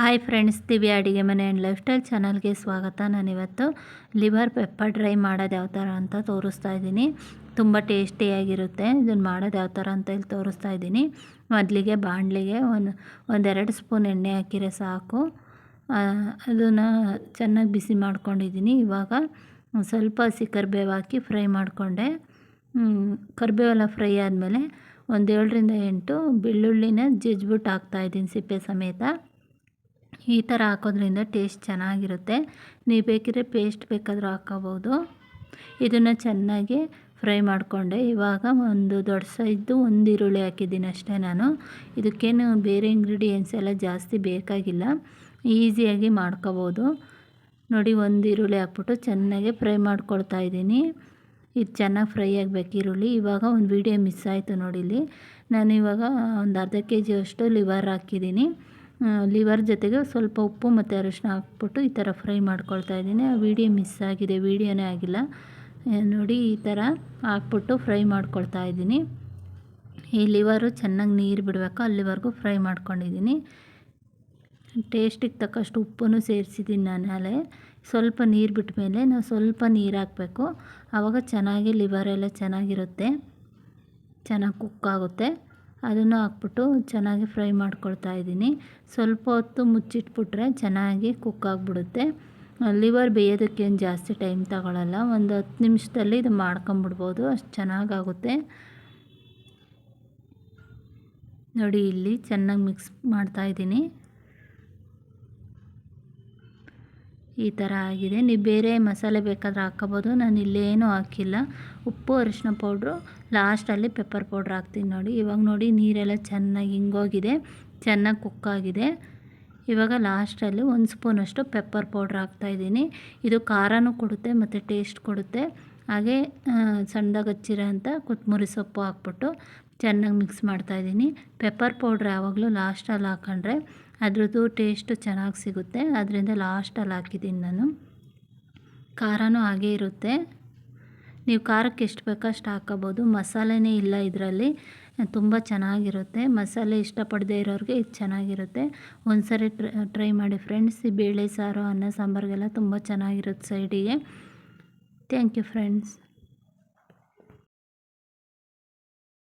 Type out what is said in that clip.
Hi friends, Divya ಅಡುಗೆ ಮನೆ and life style ಚಾನಲ್ಗೆ ಸ್ವಾಗತ. ನಾನಿವತ್ತು ಲಿವರ್ ಪೆಪ್ಪರ್ ಡ್ರೈ ಮಾಡೋದು ಯಾವ ಥರ ಅಂತ ತೋರಿಸ್ತಾ ಇದ್ದೀನಿ. ತುಂಬ ಟೇಸ್ಟಿಯಾಗಿರುತ್ತೆ ಇದನ್ನು ಮಾಡೋದು ಯಾವ ಥರ ಅಂತ ಇಲ್ಲಿ ತೋರಿಸ್ತಾ ಇದ್ದೀನಿ. ಮೊದಲಿಗೆ ಬಾಣಲಿಗೆ ಒಂದು, ಒಂದೆರಡು ಸ್ಪೂನ್ ಎಣ್ಣೆ ಹಾಕಿರೆ ಸಾಕು. ಅದನ್ನು ಚೆನ್ನಾಗಿ ಬಿಸಿ ಮಾಡ್ಕೊಂಡಿದ್ದೀನಿ. ಇವಾಗ ಸ್ವಲ್ಪ ಹಸಿ ಕರಿಬೇವು ಹಾಕಿ ಫ್ರೈ ಮಾಡಿಕೊಂಡೆ. ಕರಿಬೇವೆಲ್ಲ ಫ್ರೈ ಆದಮೇಲೆ ಒಂದು ಏಳರಿಂದ ಎಂಟು ಬೆಳ್ಳುಳ್ಳಿನ ಜಜ್ಬಿಟ್ಟು ಹಾಕ್ತಾಯಿದ್ದೀನಿ ಸಿಪ್ಪೆ ಸಮೇತ. ಈ ಥರ ಹಾಕೋದ್ರಿಂದ ಟೇಸ್ಟ್ ಚೆನ್ನಾಗಿರುತ್ತೆ. ನೀವು ಬೇಕಿದ್ರೆ ಪೇಸ್ಟ್ ಬೇಕಾದರೂ ಹಾಕೋಬೋದು. ಇದನ್ನು ಚೆನ್ನಾಗಿ ಫ್ರೈ ಮಾಡಿಕೊಂಡೆ. ಇವಾಗ ಒಂದು ದೊಡ್ಡ ಸೈಜ್ದು ಒಂದು ಈರುಳ್ಳಿ ಹಾಕಿದ್ದೀನಿ ಅಷ್ಟೇ ನಾನು. ಇದಕ್ಕೇನು ಬೇರೆ ಇಂಗ್ರೀಡಿಯೆಂಟ್ಸ್ ಎಲ್ಲ ಜಾಸ್ತಿ ಬೇಕಾಗಿಲ್ಲ. ಈಸಿಯಾಗಿ ಮಾಡ್ಕೋಬೋದು. ನೋಡಿ, ಒಂದು ಈರುಳ್ಳಿ ಹಾಕ್ಬಿಟ್ಟು ಚೆನ್ನಾಗಿ ಫ್ರೈ ಮಾಡ್ಕೊಳ್ತಾ ಇದ್ದೀನಿ. ಇದು ಚೆನ್ನಾಗಿ ಫ್ರೈ ಆಗಬೇಕು ಈರುಳ್ಳಿ. ಇವಾಗ ಒಂದು ವೀಡಿಯೋ ಮಿಸ್ ಆಯಿತು ನೋಡಿಲಿ ನಾನು ಇವಾಗ ಒಂದು ಅರ್ಧ ಕೆ ಜಿಯಷ್ಟು ಲಿವರ್ ಹಾಕಿದ್ದೀನಿ. ಲಿವರ್ ಜೊತೆಗೆ ಸ್ವಲ್ಪ ಉಪ್ಪು ಮತ್ತು ಅರಿಶಿನ ಹಾಕ್ಬಿಟ್ಟು ಈ ಥರ ಫ್ರೈ ಮಾಡ್ಕೊಳ್ತಾ ಇದ್ದೀನಿ. ಆ ವಿಡಿಯೋ ಮಿಸ್ ಆಗಿದೆ, ವೀಡಿಯೋನೇ ಆಗಿಲ್ಲ. ನೋಡಿ ಈ ಥರ ಹಾಕ್ಬಿಟ್ಟು ಫ್ರೈ ಮಾಡ್ಕೊಳ್ತಾ ಇದ್ದೀನಿ. ಈ ಲಿವರು ಚೆನ್ನಾಗಿ ನೀರು ಬಿಡಬೇಕು, ಅಲ್ಲಿವರೆಗೂ ಫ್ರೈ ಮಾಡ್ಕೊಂಡಿದ್ದೀನಿ. ಟೇಸ್ಟಿಗೆ ತಕ್ಕಷ್ಟು ಉಪ್ಪನ್ನು ಸೇರಿಸಿದ್ದೀನಿ ನಾನು ಅಲ್ಲೇ. ಸ್ವಲ್ಪ ನೀರು ಬಿಟ್ಟ ಮೇಲೆ ನಾವು ಸ್ವಲ್ಪ ನೀರು ಹಾಕಬೇಕು. ಆವಾಗ ಚೆನ್ನಾಗಿ ಲಿವರೆಲ್ಲ ಚೆನ್ನಾಗಿರುತ್ತೆ, ಚೆನ್ನಾಗಿ ಕುಕ್ ಆಗುತ್ತೆ. ಅದನ್ನು ಹಾಕ್ಬಿಟ್ಟು ಚೆನ್ನಾಗಿ ಫ್ರೈ ಮಾಡ್ಕೊಳ್ತಾ ಇದ್ದೀನಿ. ಸ್ವಲ್ಪ ಹೊತ್ತು ಮುಚ್ಚಿಟ್ಬಿಟ್ರೆ ಚೆನ್ನಾಗಿ ಕುಕ್ ಆಗಿಬಿಡುತ್ತೆ. ಲಿವರ್ ಬೇಯೋದಕ್ಕೇನು ಜಾಸ್ತಿ ಟೈಮ್ ತಗೊಳ್ಳಲ್ಲ ಒಂದು ಹತ್ತು ನಿಮಿಷದಲ್ಲಿ ಇದು ಮಾಡ್ಕೊಂಬಿಡ್ಬೋದು. ಅಷ್ಟು ಚೆನ್ನಾಗಾಗುತ್ತೆ. ನೋಡಿ, ಇಲ್ಲಿ ಚೆನ್ನಾಗಿ ಮಿಕ್ಸ್ ಮಾಡ್ತಾಯಿದ್ದೀನಿ ಈ ಥರ ಆಗಿದೆ. ನೀವು ಬೇರೆ ಮಸಾಲೆ ಬೇಕಾದ್ರೆ ಹಾಕ್ಕೋಬೋದು. ನಾನು ಇಲ್ಲೇನೂ ಹಾಕಿಲ್ಲ. ಉಪ್ಪು, ಅರಿಶಿನ ಪೌಡ್ರು, ಲಾಸ್ಟಲ್ಲಿ ಪೆಪ್ಪರ್ ಪೌಡ್ರ್ ಹಾಕ್ತೀನಿ ನೋಡಿ. ಇವಾಗ ನೋಡಿ, ನೀರೆಲ್ಲ ಚೆನ್ನಾಗಿ ಹಿಂಗೋಗಿದೆ. ಚೆನ್ನಾಗಿ ಕುಕ್ಕಾಗಿದೆ ಇವಾಗ ಲಾಸ್ಟಲ್ಲಿ ಒಂದು ಸ್ಪೂನಷ್ಟು ಪೆಪ್ಪರ್ ಪೌಡ್ರ್ ಹಾಕ್ತಾಯಿದ್ದೀನಿ ಇದು ಖಾರನೂ ಕೊಡುತ್ತೆ ಮತ್ತು ಟೇಸ್ಟ್ ಕೊಡುತ್ತೆ. ಹಾಗೆ ಸಣ್ಣದಾಗಿ ಹಚ್ಚಿರೋ ಅಂತ ಕೊತ್ತಂಬರಿ ಸೊಪ್ಪು ಹಾಕ್ಬಿಟ್ಟು ಚೆನ್ನಾಗಿ ಮಿಕ್ಸ್ ಮಾಡ್ತಾಯಿದ್ದೀನಿ ಪೆಪ್ಪರ್ ಪೌಡ್ರ್ ಯಾವಾಗಲೂ ಲಾಸ್ಟಲ್ಲಿ ಹಾಕೊಂಡ್ರೆ ಅದ್ರದ್ದು ಟೇಸ್ಟು ಚೆನ್ನಾಗಿ ಸಿಗುತ್ತೆ. ಅದರಿಂದ ಲಾಸ್ಟಲ್ಲಿ ಹಾಕಿದ್ದೀನಿ ನಾನು. ಖಾರನೂ ಹಾಗೇ ಇರುತ್ತೆ. ನೀವು ಖಾರಕ್ಕೆ ಎಷ್ಟು ಬೇಕೋ ಅಷ್ಟು ಹಾಕೋಬೋದು. ಮಸಾಲೆನೇ ಇಲ್ಲ ಇದರಲ್ಲಿ. ತುಂಬ ಚೆನ್ನಾಗಿರುತ್ತೆ. ಮಸಾಲೆ ಇಷ್ಟಪಡದೇ ಇರೋರಿಗೆ ಇದು ಚೆನ್ನಾಗಿರುತ್ತೆ. ಒಂದು ಸರಿ ಟ್ರೈ ಮಾಡಿ ಫ್ರೆಂಡ್ಸ್. ಈ ಬೇಳೆ ಸಾರು, ಅನ್ನ, ಸಾಂಬಾರಿಗೆಲ್ಲ ತುಂಬ ಚೆನ್ನಾಗಿರುತ್ತೆ ಸೈಡಿಗೆ. Thank you friends.